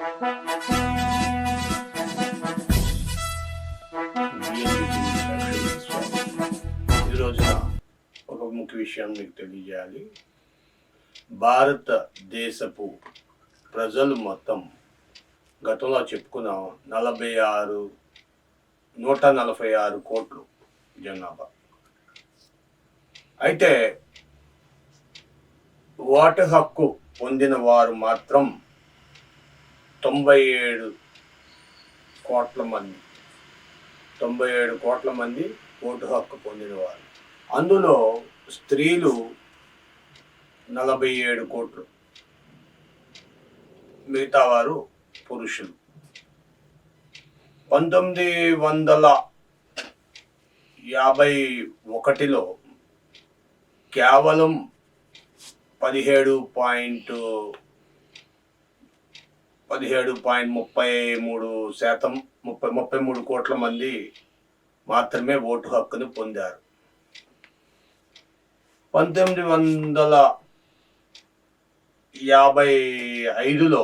ఈ రోజున ఒక ముఖ్య విషయం మీకు తెలియజేయాలి. భారతదేశపు ప్రజలు మొత్తం గతంలో చెప్పుకున్నాం నలభై ఆరు నూట నలభై ఆరు కోట్లు జనాభా. అయితే ఓటు హక్కు పొందిన వారు మాత్రం తొంభై ఏడు కోట్ల మంది. తొంభై ఏడు కోట్ల మంది ఓటు హక్కు పొందినవారు అందులో స్త్రీలు నలభై ఏడు కోట్లు. మిగతా వారు పురుషులు. పంతొమ్మిది వందల యాభై ఒకటిలో కేవలం పదిహేడు పాయింట్ పదిహేడు పాయింట్ ముప్పై మూడు శాతం ముప్పై ముప్పై మూడు కోట్ల మంది మాత్రమే ఓటు హక్కును పొందారు. పంతొమ్మిది వందల యాభై ఐదులో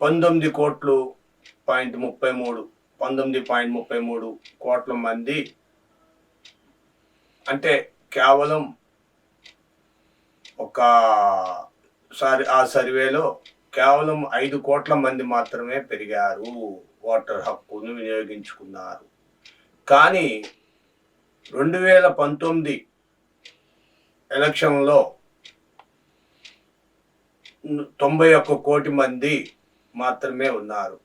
పంతొమ్మిది కోట్లు పాయింట్ ముప్పై మూడు పంతొమ్మిది పాయింట్ ముప్పై మూడు కోట్ల మంది అంటే కేవలం ఒక సారి ఆ సర్వేలో కేవలం ఐదు కోట్ల మంది మాత్రమే పెరిగారు. ఓటర్ హక్కును వినియోగించుకున్నారు. కానీ రెండు వేల పంతొమ్మిది ఎలక్షన్లో తొంభై ఒక్క కోటి మంది మాత్రమే ఉన్నారు.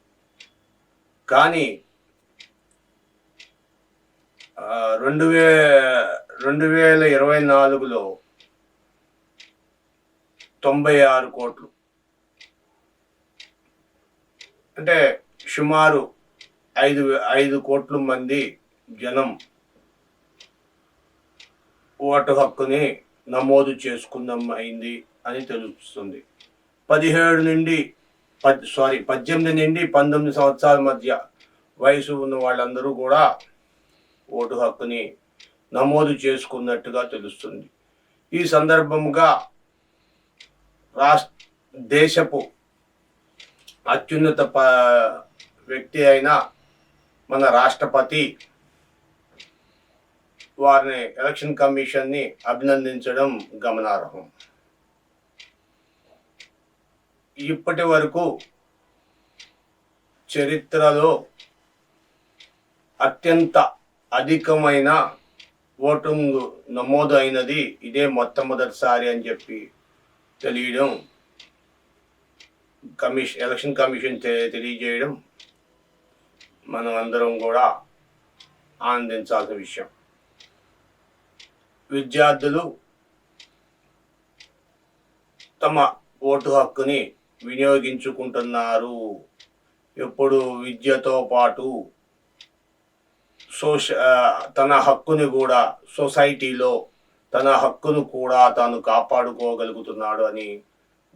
కానీ రెండు వే రెండు వేల ఇరవై నాలుగులో తొంభై ఆరు కోట్లు. అంటే సుమారు ఐదు ఐదు కోట్ల మంది జనం ఓటు హక్కుని నమోదు చేసుకుందాం అయింది అని తెలుస్తుంది. పదిహేడు నుండి పద్ సారీ పద్దెనిమిది నుండి పంతొమ్మిది సంవత్సరాల మధ్య వయసు ఉన్న వాళ్ళందరూ కూడా ఓటు హక్కుని నమోదు చేసుకున్నట్టుగా తెలుస్తుంది. ఈ సందర్భంగా రాష్ట్ర దేశపు అత్యున్నత ప వ్యక్తి అయిన మన రాష్ట్రపతి వారిని ఎలక్షన్ కమిషన్ని అభినందించడం గమనార్హం. ఇప్పటి వరకు చరిత్రలో అత్యంత అధికమైన ఓటింగ్ నమోదు అయినది ఇదే మొట్టమొదటిసారి అని చెప్పి తెలియడం కమిషన్ ఎలక్షన్ కమిషన్ తె- తెలియజేయడం మనం అందరం కూడా ఆనందించాల్సిన విషయం. విద్యార్థులు తమ ఓటు హక్కుని వినియోగించుకుంటున్నారు. ఎప్పుడు విద్యతో పాటు సోష తన హక్కుని కూడా సొసైటీలో తన హక్కును కూడా తాను కాపాడుకోగలుగుతున్నాడు అని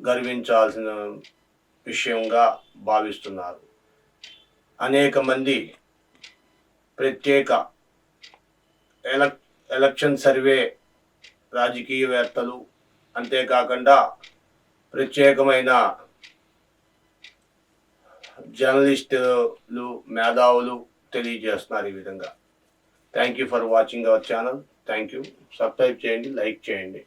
గర్వించాల్సిన విషయంగా భావిస్తున్నారు. అనేక మంది ప్రత్యేక ఎలక్ ఎలక్షన్ సర్వే రాజకీయవేత్తలు అంతేకాకుండా ప్రత్యేకమైన జర్నలిస్టులు మేధావులు తెలియజేస్తున్నారు ఈ విధంగా. Thank you for watching our channel thank you. Subscribe చేయండి లైక్ చేయండి.